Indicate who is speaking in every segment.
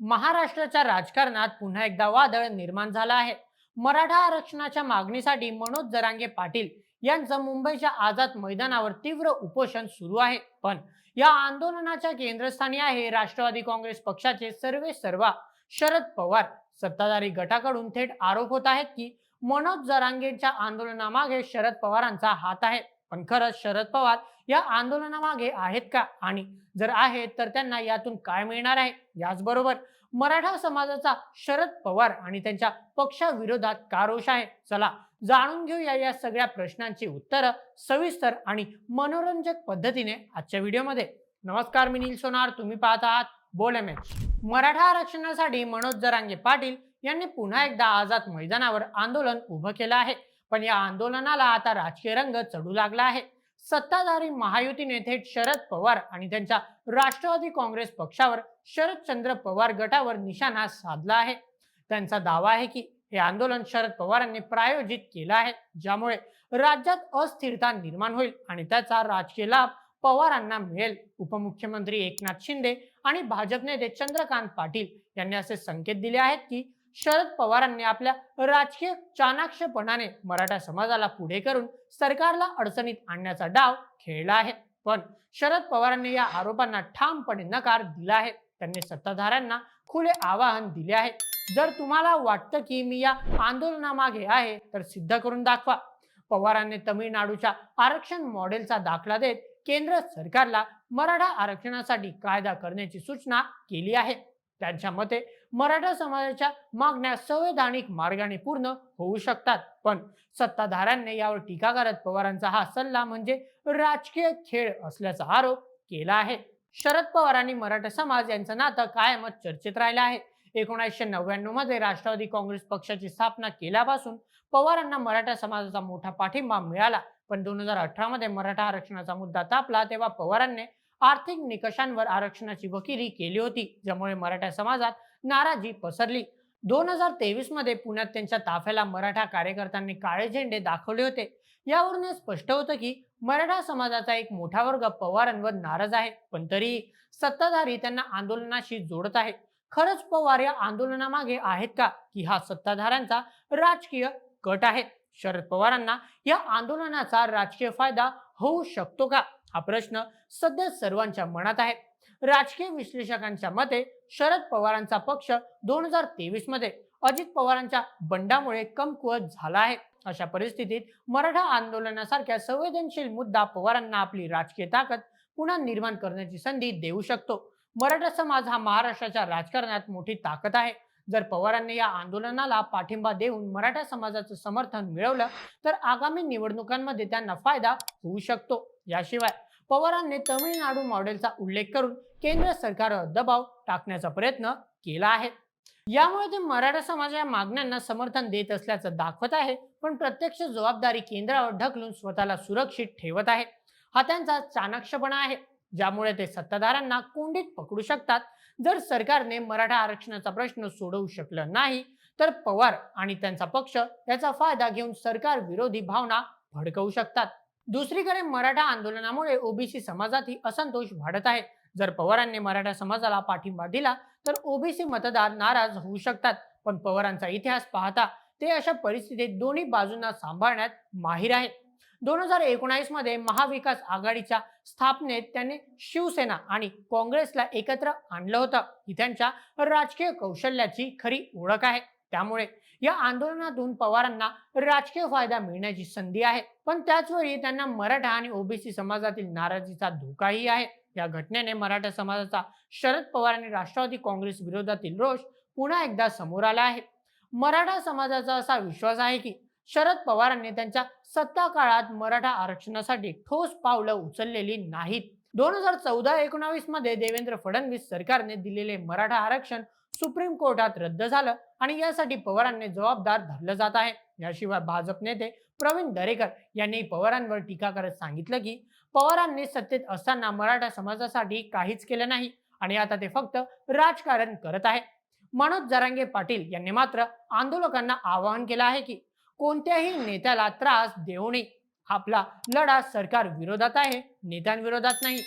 Speaker 1: महाराष्ट्राच्या राजकारणात पुन्हा एकदा वादळ निर्माण झालं आहे. मराठा आरक्षणाच्या मागणीसाठी मनोज जरांगे पाटील यांचं मुंबईच्या आझाद मैदानावर तीव्र उपोषण सुरू आहे. पण या आंदोलनाच्या केंद्रस्थानी आहे राष्ट्रवादी काँग्रेस पक्षाचे सर्वे सर्वा शरद पवार. सत्ताधारी गटाकडून थेट आरोप होत आहेत की मनोज जरांगेच्या आंदोलनामागे शरद पवारांचा हात आहे. पण खरंच शरद पवार या आंदोलनामागे आहेत का? आणि जर आहेत तर त्यांना यातून काय मिळणार आहे? याचबरोबर मराठा समाजाचा शरद पवार आणि त्यांच्या पक्षाविरोधात का रोष आहे? चला जाणून घेऊया या सगळ्या प्रश्नांची उत्तरं सविस्तर आणि मनोरंजक पद्धतीने आजच्या व्हिडिओमध्ये. नमस्कार मी नील सोनार. तुम्ही पाहत आहात बोल एम एच. मराठा आरक्षणासाठी मनोज जरांगे पाटील यांनी पुन्हा एकदा आझाद मैदानावर आंदोलन उभं केलं आहे. पण या आंदोलनाला आता राजकीय रंग चढू लागला आहे. सत्ताधारी महायुतीने थेट शरद पवार आणि त्यांच्या राष्ट्रवादी काँग्रेस पक्षावर शरदचंद्र पवार गटावर निशाणा साधला आहे. त्यांचा दावा आहे की हे आंदोलन शरद पवारांनी प्रायोजित केलं आहे ज्यामुळे राज्यात अस्थिरता निर्माण होईल आणि त्याचा राजकीय लाभ पवारांना मिळेल. उपमुख्यमंत्री एकनाथ शिंदे आणि भाजप नेते चंद्रकांत पाटील यांनी असे संकेत दिले आहेत की शरद पवारांनी आपल्या राजकीय चाणाक्षपणाने मराठा समाजाला पुढे करून सरकारला अडचणीत आणण्याचा डाव खेळला आहे. पण शरद पवारांनी या आरोपांना ठामपणे नकार दिला आहे. त्यांनी सत्ताधाऱ्यांना खुले आवाहन दिले आहे. जर तुम्हाला वाटतं की मी या आंदोलनामागे आहे तर सिद्ध करून दाखवा. पवारांनी तमिळनाडूच्या आरक्षण मॉडेलचा दाखला देत केंद्र सरकारला मराठा आरक्षणासाठी कायदा करण्याची सूचना केली आहे. त्यांच्या मते मराठा समाजाच्या मागण्या संवैधानिक मार्गाने पूर्ण होऊ शकतात. पण सत्ताधाऱ्यांनी यावर टीका करत पवारांचा हा सल्ला म्हणजे राजकीय खेळ असल्याचा आरोप केला आहे. शरद पवार आणि मराठा समाज यांचं नातं कायमच चर्चेत राहिलं आहे. एकोणीसशे नव्याण्णवमध्ये राष्ट्रवादी काँग्रेस पक्षाची स्थापना केल्यापासून पवारांना मराठा समाजाचा मोठा पाठिंबा मिळाला. पण दोन हजार अठरा मध्ये मराठा आरक्षणाचा मुद्दा तापला तेव्हा पवारांनी आर्थिक निकषांवर आरक्षणाची वकिली केली होती ज्यामुळे मराठा समाजात नाराजी पसरली. दोन हजार तेवीसमध्ये पुण्यात त्यांच्या ताफ्याला मराठा कार्यकर्त्यांनी काळे झेंडे दाखवले होते. यावरून हे स्पष्ट होतं की मराठा समाजाचा एक मोठा वर्ग पवारांवर नाराज आहे पण तरीही सत्ताधारी त्यांना आंदोलनाशी जोडत आहे. खरंच पवार या आंदोलनामागे आहेत का? की हा सत्ताधाऱ्यांचा राजकीय कट आहे? शरद पवारांना या आंदोलनाचा राजकीय फायदा होऊ शकतो का? हा प्रश्न सध्या सर्वांच्या मनात आहे. राजकीय विश्लेषकांच्या मते शरद पवारांचा पक्ष दोन हजार तेवीसमध्ये अजित पवारांच्या बंडामुळे कमकुवत झाला आहे. अशा परिस्थितीत मराठा आंदोलनासारख्या संवेदनशील मुद्दा पवारांना आपली राजकीय ताकद पुन्हा निर्माण करण्याची संधी देऊ शकतो. मराठा समाज हा महाराष्ट्राच्या राजकारणात मोठी ताकद आहे. जर पवारांनी या आंदोलनाला पाठिंबा देऊन मराठा समाजाचं समर्थन मिळवलं तर आगामी निवडणुकांमध्ये त्यांना फायदा होऊ शकतो. याशिवाय पवारांनी तमिळनाडू मॉडेलचा उल्लेख करून केंद्र सरकारवर दबाव टाकण्याचा प्रयत्न केला आहे. यामुळे ते मराठा समाज या मागण्यांना समर्थन देत असल्याचं दाखवत आहे पण प्रत्यक्ष जबाबदारी केंद्रावर ढकलून स्वतःला सुरक्षित ठेवत आहे. हा त्यांचा चाणक्षपणा आहे. ज्यामुळे ते सत्ताधाऱ्यांना कोंडीत पकडू शकतात. जर सरकारने मराठा आरक्षणाचा प्रश्न सोडवू शकलं नाही तर पवार आणि त्यांचा पक्ष याचा फायदा घेऊन सरकार विरोधी भावना भडकवू शकतात. दुसरीकडे मराठा आंदोलनामुळे ओबीसी समाजातही असंतोष वाढत आहे. जर पवारांनी मराठा समाजाला पाठिंबा दिला तर ओबीसी मतदार नाराज होऊ शकतात. पण पवारांचा इतिहास पाहता ते अशा परिस्थितीत दोन्ही बाजूंना सांभाळण्यात माहीर आहेत. दोन हजार एकोणावीसमध्ये महाविकास आघाडीच्या स्थापनेत त्यांनी शिवसेना आणि काँग्रेसला एकत्र आणलं होतं. ही त्यांच्या राजकीय कौशल्याची खरी ओळख आहे. त्यामुळे या आंदोलनातून पवारांना राजकीय फायदा मिळण्याची संधी आहे. पण त्याचवेळी त्यांना मराठा आणि ओबीसी समाजातील नाराजीचा धोकाही आहे. या घटनेने मराठा समाजाचा शरद पवार आणि राष्ट्रवादी काँग्रेस विरोधातील रोष पुन्हा एकदा समोर आला आहे. मराठा समाजाचा असा विश्वास आहे की शरद पवारांनी त्यांच्या सत्ता काळात मराठा आरक्षणासाठी ठोस पावलं उचललेली नाहीत. दोन हजार चौदा एकोणावीसमध्ये देवेंद्र फडणवीस सरकारने दिलेले मराठा आरक्षण सुप्रीम कोर्टात रद्द झालं आणि यासाठी पवारांनी जबाबदार धरलं जात आहे. याशिवाय भाजप नेते प्रवीण दरेकर यांनी पवारांवर टीका करत सांगितलं की पवारांनी सत्तेत असताना मराठा समाजासाठी काहीच केलं नाही आणि आता ते फक्त राजकारण करत आहे. मनोज जरांगे पाटील यांनी मात्र आंदोलकांना आवाहन केलं आहे की कोणत्याही नेत्याला त्रास देऊ नये. आपला लढा सरकार विरोधात आहे नेत्यांविरोधात नाही.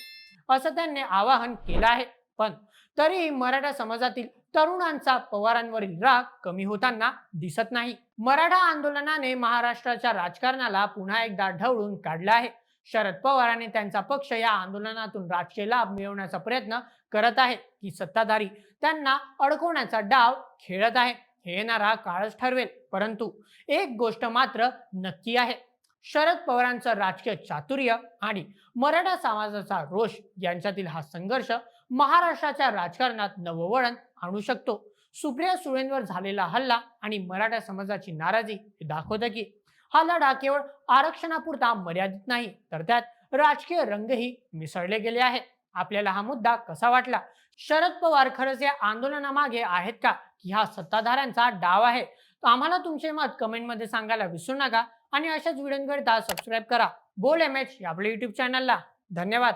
Speaker 1: असं त्यांनी आवाहन केलं आहे. पण तरीही मराठा समाजातील तरुणांचा पवारांवरील राग कमी होताना दिसत नाही. मराठा आंदोलनाने महाराष्ट्राच्या राजकारणाला पुन्हा एकदा ढवळून काढलं आहे. शरद पवार आणि त्यांचा पक्ष या आंदोलनातून राजकीय लाभ मिळवण्याचा प्रयत्न करत आहे की सत्ताधारी त्यांना अडकवण्याचा डाव खेळत आहे. येणारा काळच ठरवेल. परंतु एक गोष्ट मात्र नक्की आहे. शरद पवारांचं राजकीय चातुर्य आणि मराठा समाजाचा रोष यांच्यातील हा संघर्ष महाराष्ट्राच्या राजकारणात नववळण आणू शकतो. सुप्रिया सुळेंवर झालेला हल्ला आणि मराठा समाजाची नाराजी हे दाखवतं की हा लढा केवळ आरक्षणापुरता मर्यादित नाही तर त्यात राजकीय रंगही मिसळले गेले आहेत. आपल्याला हा मुद्दा कसा वाटला? शरद पवार खरंच या आंदोलनामागे आहेत का? की हा सत्ताधाऱ्यांचा डाव आहे? तर आम्हाला तुमचे मत कमेंटमध्ये सांगायला विसरू नका आणि अशाच व्हिडिओंकरिता सबस्क्राईब करा. बोल एम एच या आपल्या युट्यूब चॅनलला धन्यवाद.